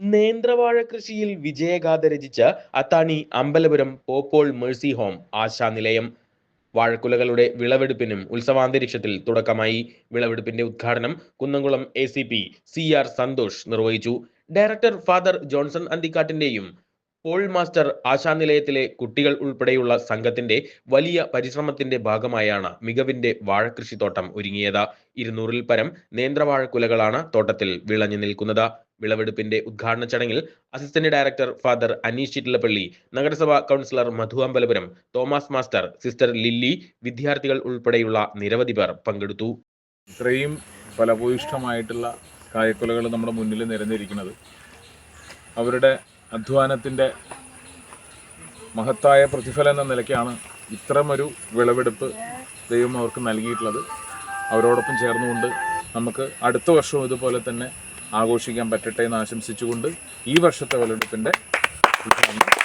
നേന്ത്രവാഴ കൃഷിയിൽ വിജയഗാഥ രചിച്ച Athani Ambalapuram pope paul mercy home Ashanilayam വാഴക്കുലകളുടെ വിളവെടുപ്പിനും ഉത്സവാന്തരീക്ഷത്തിൽ തുടക്കമായി. വിളവെടുപ്പിന്റെ ഉദ്ഘാടനം Kunnamkulam A C P C R Santhosh നിർവഹിച്ചു. ഡയറക്ടർ ഫാദർ ജോൺസൺ അന്തിക്കാട്ടിന്റെയും പോൾ മാസ്റ്റർ ആശാനിലയത്തിലെ കുട്ടികൾ ഉൾപ്പെടെയുള്ള സംഘത്തിന്റെ വലിയ പരിശ്രമത്തിന്റെ ഭാഗമായാണ് മികവിന്റെ വാഴകൃഷിത്തോട്ടം ഒരുങ്ങിയത്. ഇരുന്നൂറിൽ പരം നേന്ത്രവാഴക്കുലകളാണ് തോട്ടത്തിൽ വിളഞ്ഞു നിൽക്കുന്നത്. വിളവെടുപ്പിന്റെ ഉദ്ഘാടന ചടങ്ങിൽ assistant director father Aneesh Chittilappally നഗരസഭാ councillor Madhu Ambalapuram Thomas master sister Lilly വിദ്യാർത്ഥികൾ ഉൾപ്പെടെയുള്ള നിരവധി പേർ പങ്കെടുത്തു. ഇത്രയും ഫലഭൂയിഷ്ടമായിട്ടുള്ള കായക്കൊലകൾ നമ്മുടെ മുന്നിൽ നിരന്നിരിക്കുന്നത്. അവരുടെ അധ്വാനത്തിന്റെ മഹത്തായ പ്രതിഫലം എന്ന നിലയ്ക്കാണ് ഇത്തരമൊരു വിളവെടുപ്പ് ദൈവം അവർക്ക് നൽകിയിട്ടുള്ളത്. അവരോടൊപ്പം ചേർന്നുകൊണ്ട് നമുക്ക് അടുത്ത വർഷവും ഇതുപോലെ തന്നെ ആഘോഷിക്കാൻ പറ്റട്ടെ എന്ന് ആശംസിച്ചുകൊണ്ട് ഈ വർഷത്തെ വിളവെടുപ്പിന്റെ ഉദ്ഘാടനം.